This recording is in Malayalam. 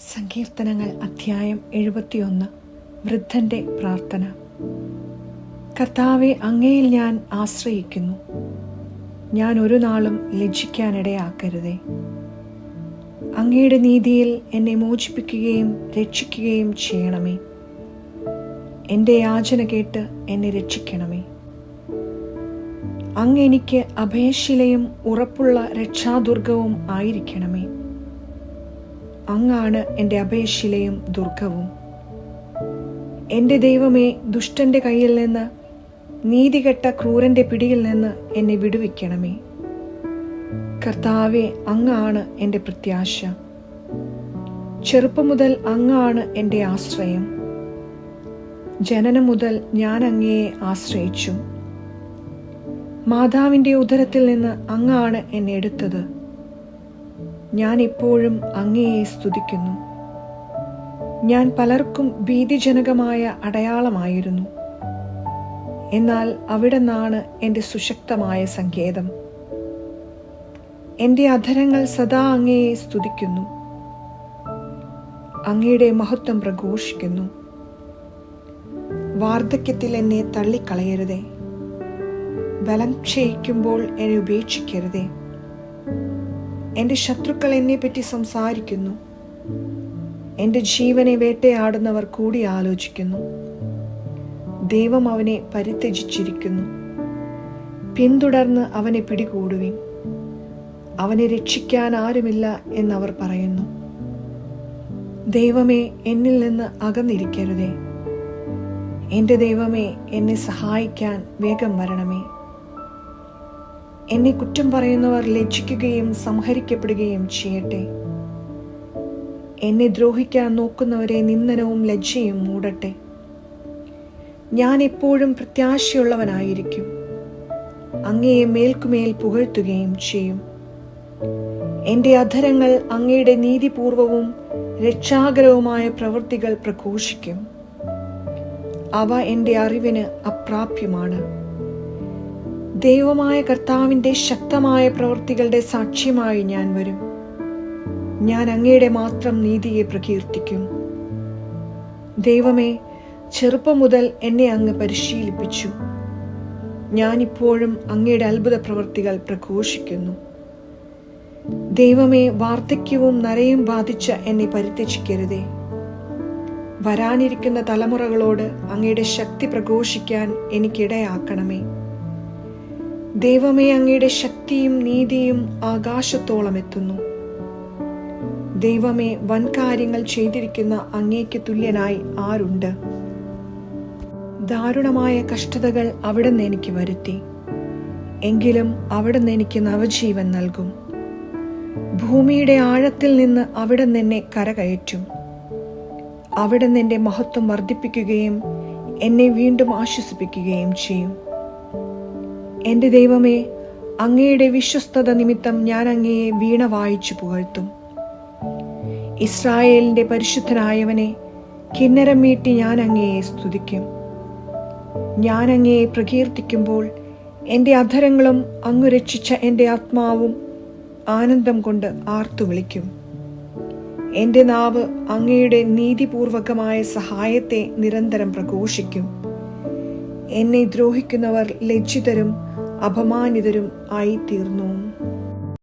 സങ്കീർത്തനങ്ങൾ അധ്യായം എഴുപത്തിയൊന്ന്. വൃദ്ധന്റെ പ്രാർത്ഥന. കർത്താവെ അങ്ങയിൽ ഞാൻ ആശ്രയിക്കുന്നു. ഞാൻ ഒരു നാളും ലജ്ജിക്കാനിടയാക്കരുതേ. അങ്ങയുടെ നീതിയിൽ എന്നെ മോചിപ്പിക്കുകയും രക്ഷിക്കുകയും ചെയ്യണമേ. എന്റെ യാചന കേട്ട് എന്നെ രക്ഷിക്കണമേ. അങ്ങ് എനിക്ക് അഭയശിലയും ഉറപ്പുള്ള രക്ഷാദുർഗവും ആയിരിക്കണമേ. അങ്ങാണ് എന്റെ അഭയശിലയും ദുർഗവും. എന്റെ ദൈവമേ ദുഷ്ടന്റെ കയ്യിൽ നിന്ന് നീതികെട്ട ക്രൂരന്റെ പിടിയിൽ നിന്ന് എന്നെ വിടുവിക്കണമേ. കർത്താവെ അങ്ങാണ് എന്റെ പ്രത്യാശ. ചെറുപ്പം മുതൽ അങ്ങാണ് എന്റെ ആശ്രയം. ജനനം മുതൽ ഞാൻ അങ്ങയെ ആശ്രയിച്ചു. മാതാവിന്റെ ഉദരത്തിൽ നിന്ന് അങ്ങാണ് എന്നെ എടുത്തത്. ഞാൻ എപ്പോഴും അങ്ങയെ സ്തുതിക്കുന്നു. ഞാൻ പലർക്കും ഭീതിജനകമായ അടയാളമായിരുന്നു. എന്നാൽ അവിടെ നിന്നാണ് എന്റെ സുശക്തമായ സങ്കേതം. എന്റെ അധരങ്ങൾ സദാ അങ്ങയെ സ്തുതിക്കുന്നു. അങ്ങയുടെ മഹത്വം പ്രഘോഷിക്കുന്നു. വാർദ്ധക്യത്തിൽ എന്നെ തള്ളിക്കളയരുതേ. ബലം ക്ഷയിക്കുമ്പോൾ എന്നെ ഉപേക്ഷിക്കരുതേ. എന്റെ ശത്രുക്കൾ എന്നെപ്പറ്റി സംസാരിക്കുന്നു. എന്റെ ജീവനെ വേട്ടയാടുന്നവർ കൂടി ആലോചിക്കുന്നു. ദൈവം അവനെ പരിത്യജിച്ചിരിക്കുന്നു. പിന്തുടർന്ന് അവനെ പിടികൂടുവിൻ. അവനെ രക്ഷിക്കാൻ ആരുമില്ല എന്നവർ പറയുന്നു. ദൈവമേ എന്നിൽ നിന്ന് അകന്നിരിക്കരുതേ. എന്റെ ദൈവമേ എന്നെ സഹായിക്കാൻ വേഗം വരണമേ. എന്നെ കുറ്റം പറയുന്നവർ ലജ്ജിക്കുകയും സംഹരിക്കപ്പെടുകയും ചെയ്യട്ടെ. എന്നെ ദ്രോഹിക്കാൻ നോക്കുന്നവരെ നിന്ദനവും ലജ്ജയും മൂടട്ടെ. ഞാൻ എപ്പോഴും പ്രത്യാശയുള്ളവനായിരിക്കും. അങ്ങയെ മേൽക്കുമേൽ പുകഴ്ത്തുകയും ചെയ്യും. എന്റെ അധരങ്ങൾ അങ്ങയുടെ നീതിപൂർവവും രക്ഷാകരവുമായ പ്രവൃത്തികൾ പ്രഘോഷിക്കും. അവ എന്റെ അറിവിന് അപ്രാപ്യമാണ്. ദൈവമായ കർത്താവിന്റെ ശക്തമായ പ്രവൃത്തികളുടെ സാക്ഷ്യമായി ഞാൻ വരും. ഞാൻ അങ്ങയുടെ മാത്രം നീതിയെ പ്രകീർത്തിക്കും. ദൈവമേ ചെറുപ്പം മുതൽ എന്നെ അങ്ങ് പരിശീലിപ്പിച്ചു. ഞാനിപ്പോഴും അങ്ങയുടെ അത്ഭുത പ്രവൃത്തികൾ പ്രഘോഷിക്കുന്നു. ദൈവമേ വാർദ്ധക്യവും നരയും ബാധിച്ച എന്നെ പരിത്യജിക്കരുതേ. വരാനിരിക്കുന്ന തലമുറകളോട് അങ്ങയുടെ ശക്തി പ്രഘോഷിക്കാൻ എനിക്കിടയാക്കണമേ. ദൈവമേ അങ്ങയുടെ ശക്തിയും നീതിയും ആകാശത്തോളം എത്തുന്നു ദൈവമേ വൻകാര്യങ്ങൾ ചെയ്തിരിക്കുന്ന അങ്ങേക്ക് തുല്യനായി ആരുണ്ട്? ദാരുണമായ കഷ്ടതകൾ അവിടെ നിന്ന് എനിക്ക് വരുത്തി. എങ്കിലും അവിടെ നിന്ന് എനിക്ക് നവജീവൻ നൽകും. ഭൂമിയുടെ ആഴത്തിൽ നിന്ന് അവിടെ എന്നെ കരകയറ്റും. അവിടെ എന്റെ മഹത്വം വർദ്ധിപ്പിക്കുകയും എന്നെ വീണ്ടും ആശ്വസിപ്പിക്കുകയും ചെയ്യും. എന്റെ ദൈവമേ അങ്ങയുടെ വിശ്വസ്തത നിമിത്തം ഞാൻ അങ്ങയെ വീണ വായിച്ചു പുകഴ്ത്തും. ഇസ്രായേലിന്റെ പരിശുദ്ധനായവനെ കിന്നരം മീട്ടി ഞാൻ അങ്ങയെ സ്തുതിക്കും. ഞാൻ അങ്ങയെ പ്രകീർത്തിക്കുമ്പോൾ എന്റെ അധരങ്ങളും അങ്ങ് രക്ഷിച്ച എന്റെ ആത്മാവും ആനന്ദം കൊണ്ട് ആർത്തു വിളിക്കും. എന്റെ നാവ് അങ്ങയുടെ നീതിപൂർവകമായ സഹായത്തെ നിരന്തരം പ്രഘോഷിക്കും. എന്നെ ദ്രോഹിക്കുന്നവർ ലജ്ജിതരും അപമാനിതരും ആയിത്തീർന്നു.